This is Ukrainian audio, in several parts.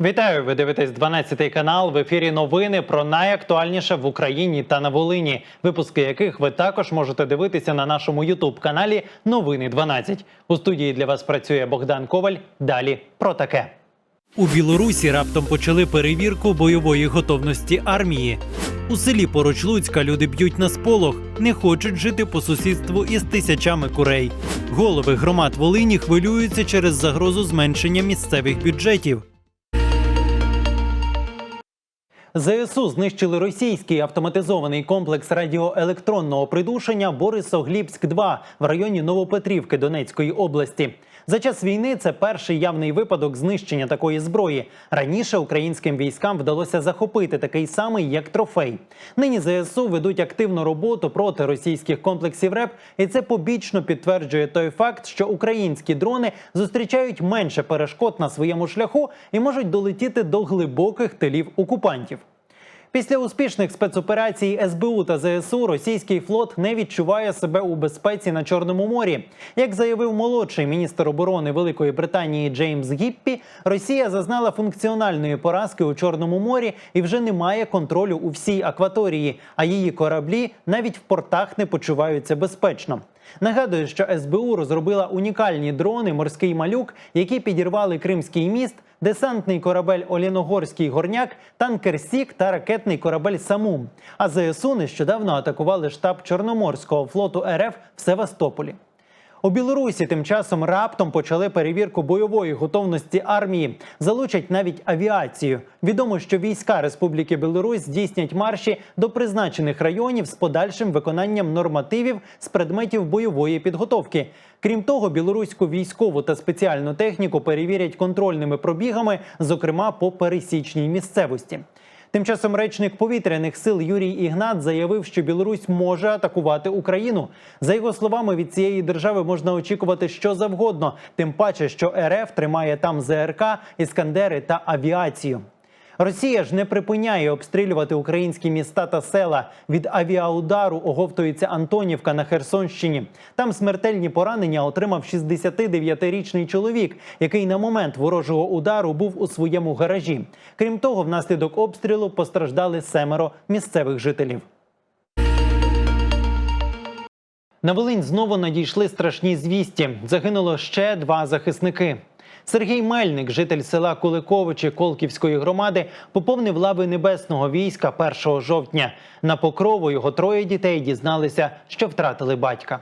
Вітаю! Ви дивитесь 12 канал. В ефірі новини про найактуальніше в Україні та на Волині. Випуски яких ви також можете дивитися на нашому Ютуб каналі Новини 12. У студії для вас працює Богдан Коваль. Далі про таке. У Білорусі раптом почали перевірку бойової готовності армії. У селі поруч Луцька люди б'ють на сполох, не хочуть жити по сусідству із тисячами курей. Голови громад Волині хвилюються через загрозу зменшення місцевих бюджетів. ЗСУ знищили російський автоматизований комплекс радіоелектронного придушення Борисоглібськ 2 в районі Новопетрівки Донецької області. За час війни це перший явний випадок знищення такої зброї. Раніше українським військам вдалося захопити такий самий як трофей. Нині ЗСУ ведуть активну роботу проти російських комплексів РЕП, і це побічно підтверджує той факт, що українські дрони зустрічають менше перешкод на своєму шляху і можуть долетіти до глибоких тилів окупантів. Після успішних спецоперацій СБУ та ЗСУ російський флот не відчуває себе у безпеці на Чорному морі. Як заявив молодший міністр оборони Великої Британії Джеймс Гіппі, Росія зазнала функціональної поразки у Чорному морі і вже не має контролю у всій акваторії, а її кораблі навіть в портах не почуваються безпечно. Нагадую, що СБУ розробила унікальні дрони Морський малюк, які підірвали Кримський міст, десантний корабель Оліногорський горняк, танкер Сік та ракетний корабель Самум. А ЗСУ нещодавно атакували штаб Чорноморського флоту РФ в Севастополі. У Білорусі тим часом раптом почали перевірку бойової готовності армії. Залучать навіть авіацію. Відомо, що війська Республіки Білорусь здійснять марші до призначених районів з подальшим виконанням нормативів з предметів бойової підготовки. Крім того, білоруську військову та спеціальну техніку перевірять контрольними пробігами, зокрема по пересічній місцевості. Тим часом речник повітряних сил Юрій Ігнат заявив, що Білорусь може атакувати Україну. За його словами, від цієї держави можна очікувати що завгодно, тим паче, що РФ тримає там ЗРК, іскандери та авіацію. Росія ж не припиняє обстрілювати українські міста та села. Від авіаудару оговтується Антонівка на Херсонщині. Там смертельні поранення отримав 69-річний чоловік, який на момент ворожого удару був у своєму гаражі. Крім того, внаслідок обстрілу постраждали семеро місцевих жителів. На Волинь знову надійшли страшні звісті. Загинуло ще два захисники. Сергій Мельник, житель села Куликовичі Колківської громади, поповнив лави небесного війська 1 жовтня. На покрову його троє дітей дізналися, що втратили батька.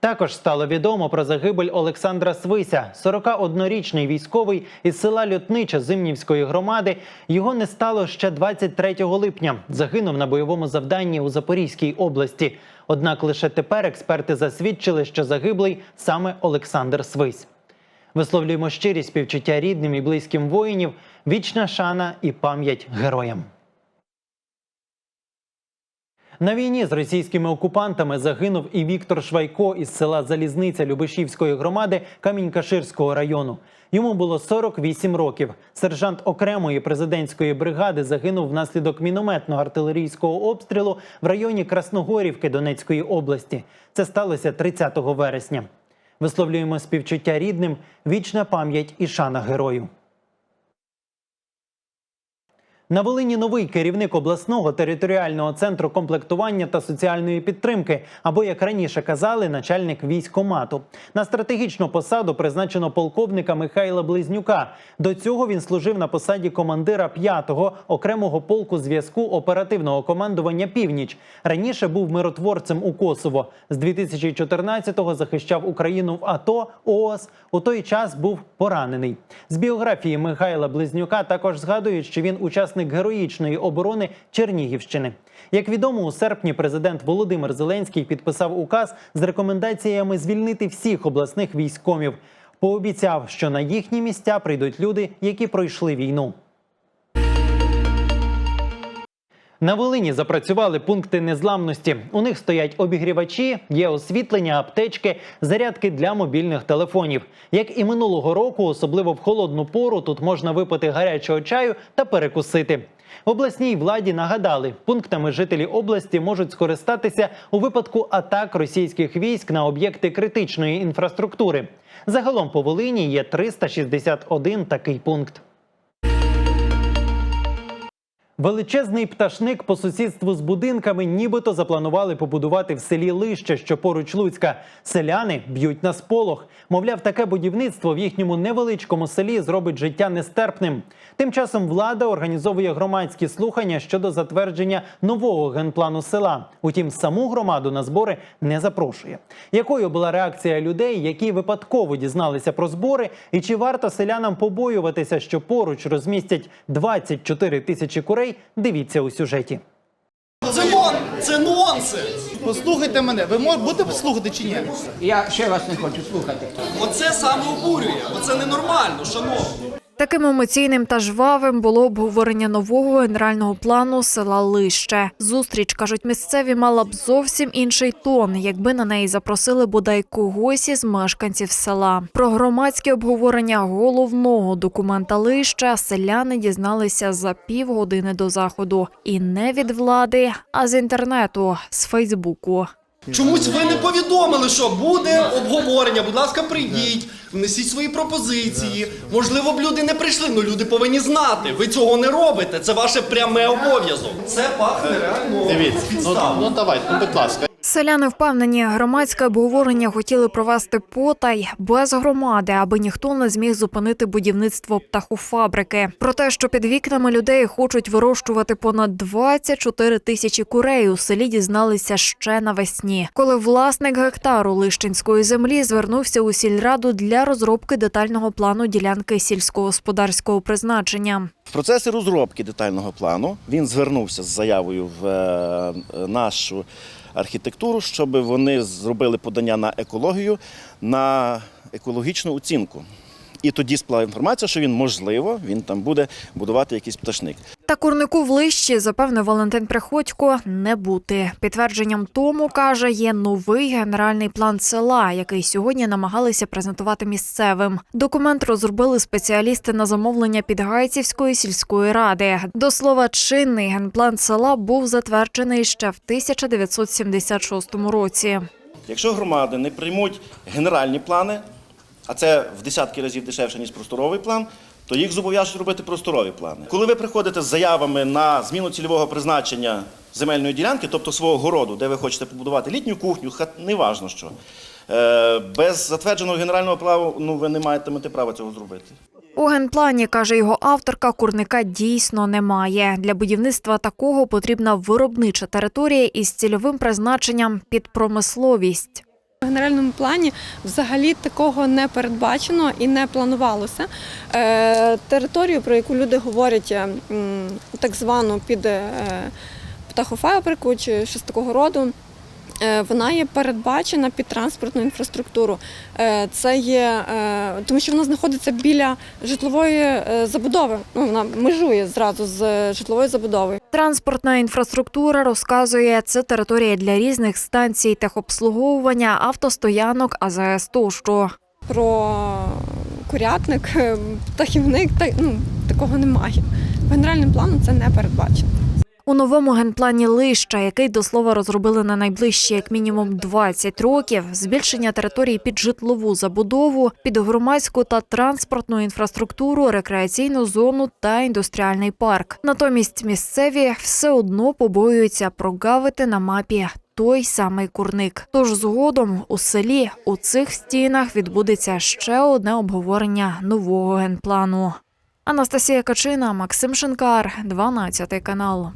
Також стало відомо про загибель Олександра Свися, 41-річний військовий із села Льотнича Зимнівської громади. Його не стало ще 23 липня. Загинув на бойовому завданні у Запорізькій області. Однак лише тепер експерти засвідчили, що загиблий саме Олександр Свись. Висловлюємо щирі співчуття рідним і близьким воїнів, вічна шана і пам'ять героям. На війні з російськими окупантами загинув і Віктор Швайко із села Залізниця Любишівської громади Камінь-Каширського району. Йому було 48 років. Сержант окремої президентської бригади загинув внаслідок мінометного артилерійського обстрілу в районі Красногорівки Донецької області. Це сталося 30 вересня. Висловлюємо співчуття рідним, вічна пам'ять і шана герою. На Волині новий керівник обласного територіального центру комплектування та соціальної підтримки, або як раніше казали, начальник військомату. На стратегічну посаду призначено полковника Михайла Близнюка. До цього він служив на посаді командира 5-го окремого полку зв'язку оперативного командування Північ. Раніше був миротворцем у Косово. З 2014-го захищав Україну в АТО ООС. У той час був поранений. З біографії Михайла Близнюка також згадують, що він учасник героїчної оборони Чернігівщини. Як відомо, у серпні президент Володимир Зеленський підписав указ з рекомендаціями звільнити всіх обласних військомів. Пообіцяв, що на їхні місця прийдуть люди, які пройшли війну. На Волині запрацювали пункти незламності. У них стоять обігрівачі, є освітлення, аптечки, зарядки для мобільних телефонів. Як і минулого року, особливо в холодну пору, тут можна випити гарячого чаю та перекусити. В обласній владі нагадали, пунктами жителі області можуть скористатися у випадку атак російських військ на об'єкти критичної інфраструктури. Загалом по Волині є 361 такий пункт. Величезний пташник по сусідству з будинками нібито запланували побудувати в селі Лище, що поруч Луцька. Селяни б'ють на сполох. Мовляв, таке будівництво в їхньому невеличкому селі зробить життя нестерпним. Тим часом влада організовує громадські слухання щодо затвердження нового генплану села. Утім, саму громаду на збори не запрошує. Якою була реакція людей, які випадково дізналися про збори, і чи варто селянам побоюватися, що поруч розмістять 24 тисячі курей? Дивіться у сюжеті. Це нон, це нонсенс. Послухайте мене, ви будете слухати чи ні? Я ще вас не хочу слухати. Оце саме обурює. Оце ненормально, шановні. Таким емоційним та жвавим було обговорення нового генерального плану села Лище. Зустріч кажуть, місцеві мала б зовсім інший тон, якби на неї запросили бодай когось із мешканців села. Про громадське обговорення головного документа Лища селяни дізналися за півгодини до заходу, і не від влади, а з інтернету, з Фейсбуку. Чомусь ви не повідомили, що буде обговорення. Будь ласка, прийдіть, внесіть свої пропозиції. Можливо б люди не прийшли, але люди повинні знати. Ви цього не робите. Це ваше пряме обов'язок. Це пахне реально Дивіться, ну, підставою. ну давайте, ну будь ласка. Селяни впевнені, громадське обговорення хотіли провести потай без громади, аби ніхто не зміг зупинити будівництво птахофабрики. Про те, що під вікнами людей хочуть вирощувати понад 24 тисячі курей, у селі дізналися ще навесні, коли власник гектару лищинської землі звернувся у сільраду для розробки детального плану ділянки сільськогосподарського призначення. В процесі розробки детального плану він звернувся з заявою в е, нашу архітектуру, щоб вони зробили подання на екологію на екологічну оцінку. І тоді сплала інформація, що він можливо він там буде будувати якийсь пташник. Та курнику в лищі, запевнив Валентин Приходько, не бути. Підтвердженням тому каже, є новий генеральний план села, який сьогодні намагалися презентувати місцевим. Документ розробили спеціалісти на замовлення Підгайцівської сільської ради. До слова, чинний генплан села був затверджений ще в 1976 році. Якщо громади не приймуть генеральні плани, а це в десятки разів дешевше, ніж просторовий план, то їх зобов'яжуть робити просторові плани. Коли ви приходите з заявами на зміну цільового призначення земельної ділянки, тобто свого городу, де ви хочете побудувати літню кухню, хат, неважно що, е, без затвердженого генерального плану ну, ви не маєте права цього зробити. У генплані, каже його авторка, курника дійсно немає. Для будівництва такого потрібна виробнича територія із цільовим призначенням під промисловість. Генеральному плані взагалі такого не передбачено і не планувалося. Е, територію, про яку люди говорять, е, так звану під е, птахофабрику чи щось такого роду. Е, Вона є передбачена під транспортну інфраструктуру. Е, Це є, е, тому що вона знаходиться біля житлової забудови. Ну, вона межує зразу з житловою забудовою. Транспортна інфраструктура розказує, це територія для різних станцій техобслуговування, автостоянок, АЗС тощо. про курятник, птахівник, та ну такого немає. В генеральним планом це не передбачено. У новому генплані Лища, який до слова розробили на найближчі як мінімум 20 років, збільшення території під житлову забудову, під громадську та транспортну інфраструктуру, рекреаційну зону та індустріальний парк. Натомість місцеві все одно побоюються прогавити на мапі. Той самий курник. Тож згодом у селі у цих стінах відбудеться ще одне обговорення нового генплану. Анастасія Качина, Максим Шинкар, 12 канал.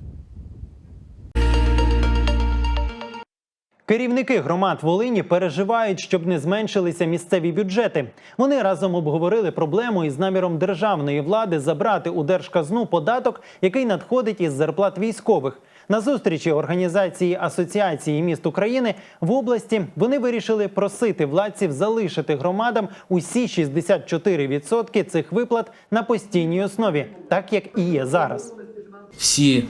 Керівники громад Волині переживають, щоб не зменшилися місцеві бюджети. Вони разом обговорили проблему із наміром державної влади забрати у держказну податок, який надходить із зарплат військових. На зустрічі організації Асоціації міст України в області вони вирішили просити владців залишити громадам усі 64% цих виплат на постійній основі, так як і є зараз. всі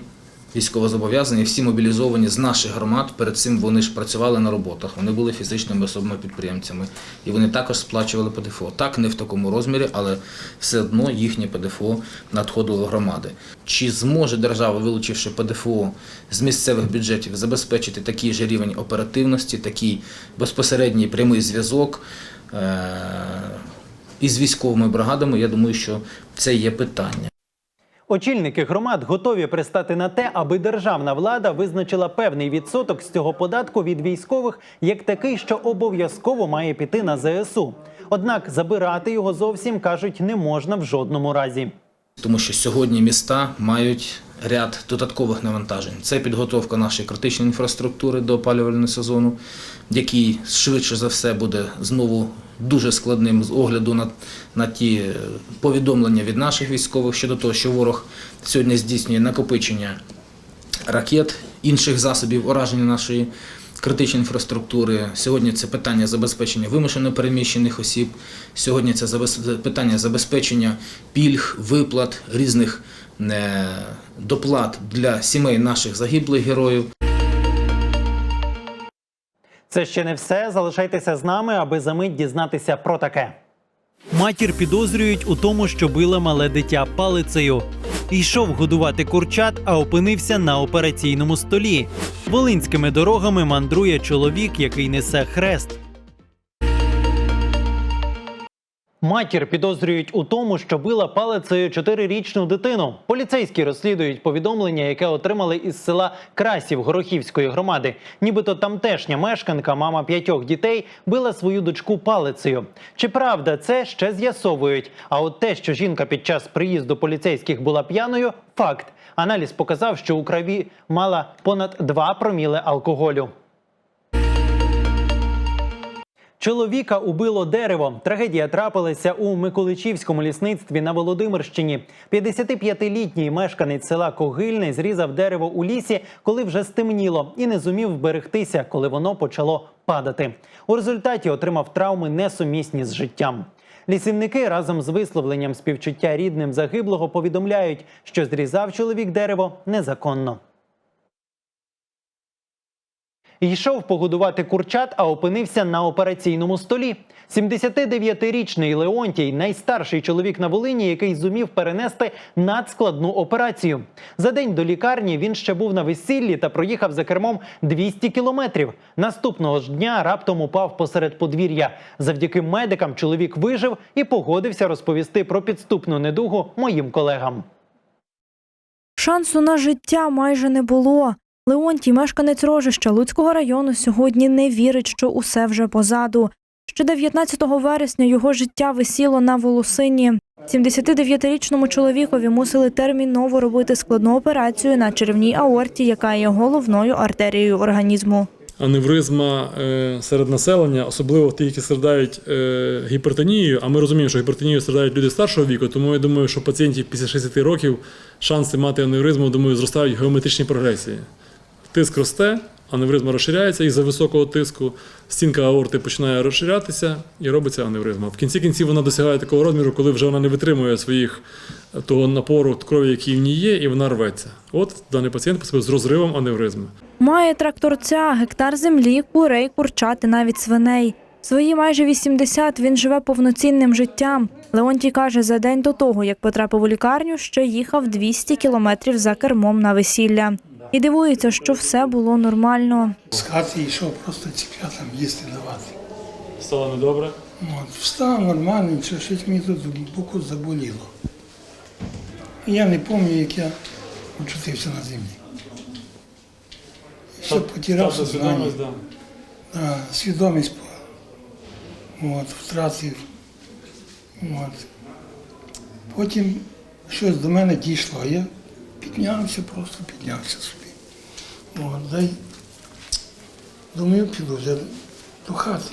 військовозобов'язані, всі мобілізовані з наших громад. Перед цим вони ж працювали на роботах. Вони були фізичними особами підприємцями, і вони також сплачували ПДФО. Так не в такому розмірі, але все одно їхнє ПДФО надходило в громади. Чи зможе держава, вилучивши ПДФО з місцевих бюджетів, забезпечити такий же рівень оперативності, такий безпосередній прямий зв'язок? е- Із військовими бригадами, я думаю, що це є питання. Очільники громад готові пристати на те, аби державна влада визначила певний відсоток з цього податку від військових як такий, що обов'язково має піти на ЗСУ. Однак забирати його зовсім кажуть не можна в жодному разі. Тому що сьогодні міста мають ряд додаткових навантажень. Це підготовка нашої критичної інфраструктури до опалювального сезону, який швидше за все буде знову дуже складним з огляду на, на ті е, повідомлення від наших військових щодо того, що ворог сьогодні здійснює накопичення ракет, інших засобів ураження нашої критичної інфраструктури. Сьогодні це питання забезпечення вимушено переміщених осіб. Сьогодні це питання забезпечення пільг, виплат, різних е, доплат для сімей наших загиблих героїв. Це ще не все. Залишайтеся з нами, аби за мить дізнатися про таке. Матір підозрюють у тому, що била мале дитя палицею. Йшов годувати курчат, а опинився на операційному столі. Волинськими дорогами мандрує чоловік, який несе хрест. Матір підозрюють у тому, що била палицею чотирирічну дитину. Поліцейські розслідують повідомлення, яке отримали із села Красів Горохівської громади. Нібито тамтешня мешканка, мама п'ятьох дітей, била свою дочку палицею. Чи правда це ще з'ясовують? А от те, що жінка під час приїзду поліцейських була п'яною, факт. Аналіз показав, що у крові мала понад 2 проміли алкоголю. Чоловіка убило дерево. Трагедія трапилася у Миколичівському лісництві на Володимирщині. 55-літній мешканець села Когильне зрізав дерево у лісі, коли вже стемніло, і не зумів вберегтися, коли воно почало падати. У результаті отримав травми несумісні з життям. Лісівники разом з висловленням співчуття рідним загиблого повідомляють, що зрізав чоловік дерево незаконно. Йшов погодувати курчат, а опинився на операційному столі. 79-річний Леонтій найстарший чоловік на Волині, який зумів перенести надскладну операцію. За день до лікарні він ще був на весіллі та проїхав за кермом 200 кілометрів. Наступного ж дня раптом упав посеред подвір'я. Завдяки медикам чоловік вижив і погодився розповісти про підступну недугу моїм колегам. Шансу на життя майже не було. Леонтій, мешканець Рожища Луцького району, сьогодні не вірить, що усе вже позаду. Ще 19 вересня його життя висіло на волосині. 79-річному чоловікові мусили терміново робити складну операцію на черевній аорті, яка є головною артерією організму. аневризма е, серед населення, особливо ті, які страдають е, гіпертонією. А ми розуміємо, що гіпертонією страдають люди старшого віку, тому я думаю, що пацієнтів після 60 років шанси мати аневризму, думаю, зростають в геометричній прогресії. Тиск росте, аневризма розширяється із-за високого тиску, стінка аорти починає розширятися і робиться аневризма. В кінці кінців вона досягає такого розміру, коли вже вона не витримує своїх е, того напору крові, який в ній є, і вона рветься. От даний пацієнт потрапив з розривом аневризми. Має тракторця, гектар землі, курей, курчат і навіть свиней. Свої майже 80 він живе повноцінним життям. Леонтій каже, за день до того, як потрапив у лікарню, ще їхав 200 кілометрів за кермом на весілля. І дивується, що все було нормально. З хати йшов просто ціп'ятам їсти давати. Стало недобре. От, встав нормально, нічого, щось мені тут боку заболіло. І я не пам'ятаю, як я очутився на землі. І все, потіряв сознання. Да, свідомість от, втратив. От. Потім щось до мене дійшло, а я піднявся, просто піднявся дай, думаю, піду вже до хати.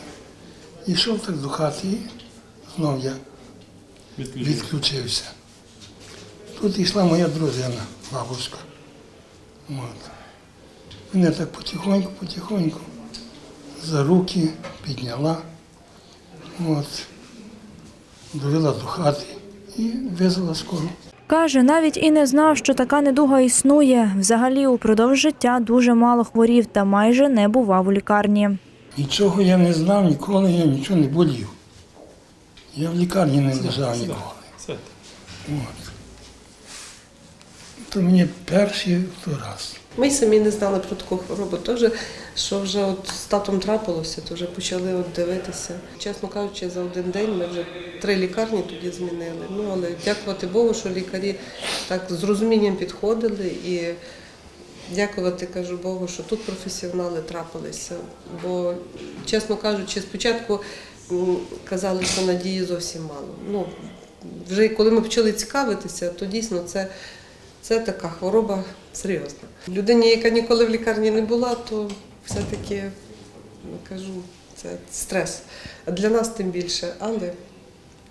Ішов так до хати, і знов я відключився. Тут йшла моя дружина, бабушка. От. Мене так потихоньку, потихоньку за руки підняла, от, довела до хати і визвала скору. Каже, навіть і не знав, що така недуга існує. Взагалі, упродовж життя дуже мало хворів та майже не бував у лікарні. Нічого я не знав, ніколи я нічого не болів. Я в лікарні не лежав ніколи. От. то мені перший то раз. Ми самі не знали про таку хворобу. Теж, що вже от з татом трапилося, то вже почали от дивитися. Чесно кажучи, за один день ми вже три лікарні тоді змінили. Ну але дякувати Богу, що лікарі так з розумінням підходили і. Дякувати кажу Богу, що тут професіонали трапилися. Бо, чесно кажучи, спочатку казали, що надії зовсім мало. Ну, вже коли ми почали цікавитися, то дійсно це, це така хвороба серйозна. Людині, яка ніколи в лікарні не була, то все-таки кажу, це стрес. А для нас тим більше. Але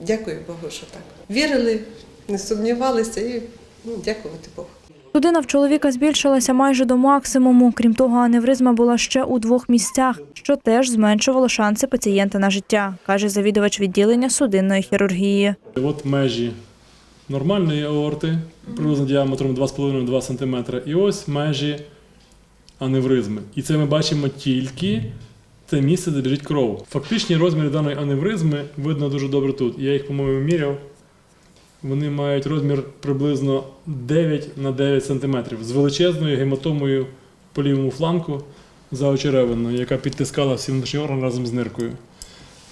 дякую Богу, що так. Вірили, не сумнівалися і ну, дякувати Богу. Судина в чоловіка збільшилася майже до максимуму. Крім того, аневризма була ще у двох місцях, що теж зменшувало шанси пацієнта на життя, каже завідувач відділення судинної хірургії. От межі нормальної аорти, приблизно діаметром 2,5-2 см, і ось межі аневризми. І це ми бачимо тільки це місце, де біжить кров. Фактичні розміри даної аневризми видно дуже добре тут. Я їх, по-моєму, міряв. Вони мають розмір приблизно 9 на 9 см з величезною гематомою по лівому фланку заочеревиною, яка підтискала всі внутрішні органи разом з ниркою.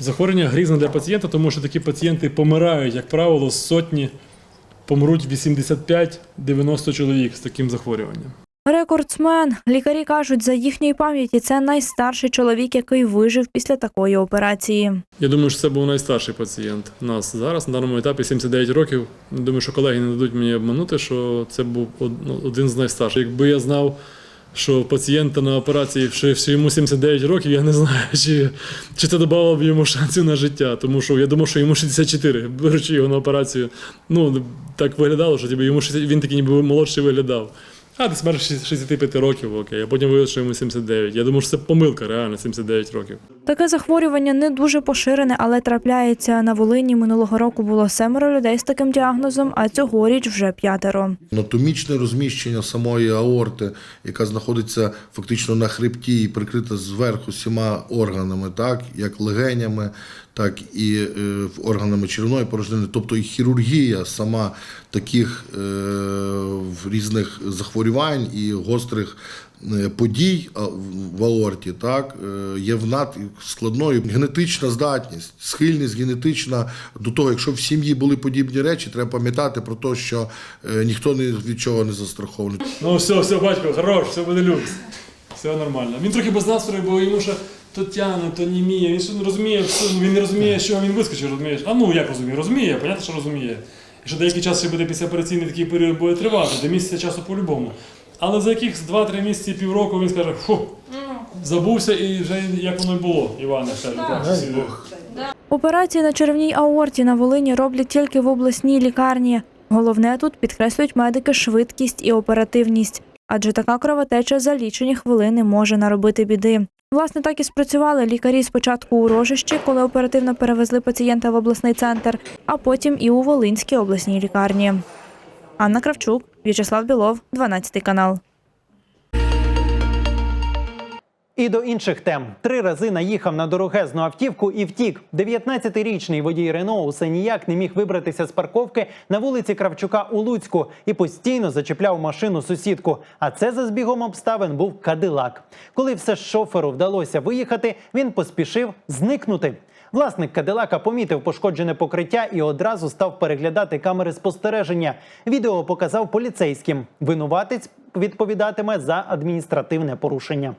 Захворювання грізне для пацієнта, тому що такі пацієнти помирають, як правило, з сотні помруть 85-90 чоловік з таким захворюванням. Рекордсмен. Лікарі кажуть, за їхньої пам'яті це найстарший чоловік, який вижив після такої операції. Я думаю, що це був найстарший пацієнт у нас зараз на даному етапі 79 років. Думаю, що колеги не дадуть мені обманути, що це був ну, один з найстарших. Якби я знав, що пацієнта на операції що йому 79 років, я не знаю, чи, чи це додавало б йому шансів на життя. Тому що я думав, що йому 64, беручи його на операцію. Ну так виглядало, що ніби йому 60, він такий ніби молодший виглядав. А десь майже 65 років, окей, а потім виявилося, що йому 79. Я думаю, що це помилка, реально 79 років. Таке захворювання не дуже поширене, але трапляється на Волині. Минулого року було семеро людей з таким діагнозом, а цьогоріч вже п'ятеро. Анатомічне розміщення самої аорти, яка знаходиться фактично на хребті і прикрита зверху всіма органами, так як легенями, так і е, органами черевної порожнини, тобто і хірургія сама таких е, різних захворювань і гострих е, подій в- в аорті, так е, є в над складною генетична здатність, схильність генетична до того, якщо в сім'ї були подібні речі, треба пам'ятати про те, що е, ніхто не від чого не застрахований. Ну все, все, батько, хорош, все буде люкс. Все нормально. Він трохи без настрою, бо йому ще то тяне, то німіє. Він ще не розуміє, все, ну, він не розуміє, що він вискочив, розумієш? А ну як розуміє? Розуміє, понятно, що розуміє. І що деякий час ще буде післяопераційний такий період буде тривати, до місяця часу по-любому. Але за якихось 2-3 місяці, півроку він скаже, фу, забувся і вже як воно й було, Іване, каже, так, всі. Операції на черевній аорті на Волині роблять тільки в обласній лікарні. Головне тут підкреслюють медики швидкість і оперативність, адже така кровотеча за лічені хвилини може наробити біди. Власне, так і спрацювали лікарі спочатку у Рожищі, коли оперативно перевезли пацієнта в обласний центр, а потім і у Волинській обласній лікарні. Анна Кравчук, В'ячеслав Білов, 12 канал. І до інших тем три рази наїхав на дорогезну автівку і втік. 19-річний водій Рено усе ніяк не міг вибратися з парковки на вулиці Кравчука у Луцьку і постійно зачепляв машину сусідку. А це за збігом обставин був кадилак. Коли все ж шоферу вдалося виїхати, він поспішив зникнути. Власник Кадилака помітив пошкоджене покриття і одразу став переглядати камери спостереження. Відео показав поліцейським. Винуватець відповідатиме за адміністративне порушення.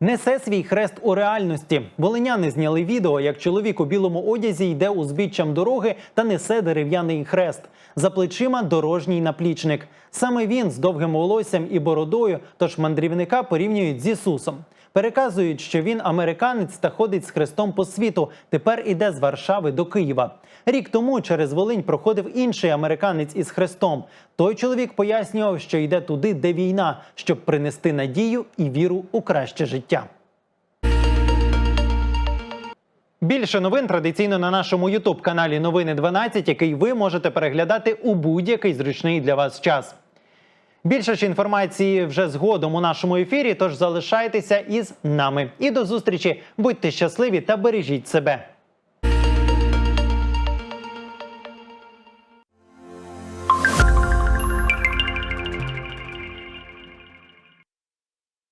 Несе свій хрест у реальності. Волиняни зняли відео, як чоловік у білому одязі йде узбіччям дороги та несе дерев'яний хрест. За плечима дорожній наплічник. Саме він з довгим волоссям і бородою, тож мандрівника порівнюють з Ісусом. Переказують, що він американець та ходить з хрестом по світу. Тепер іде з Варшави до Києва. Рік тому через Волинь проходив інший американець із хрестом. Той чоловік пояснював, що йде туди, де війна, щоб принести надію і віру у краще життя. Більше новин традиційно на нашому Ютуб каналі Новини 12, який ви можете переглядати у будь-який зручний для вас час. Більше ж інформації вже згодом у нашому ефірі. Тож залишайтеся із нами. І до зустрічі. Будьте щасливі та бережіть себе.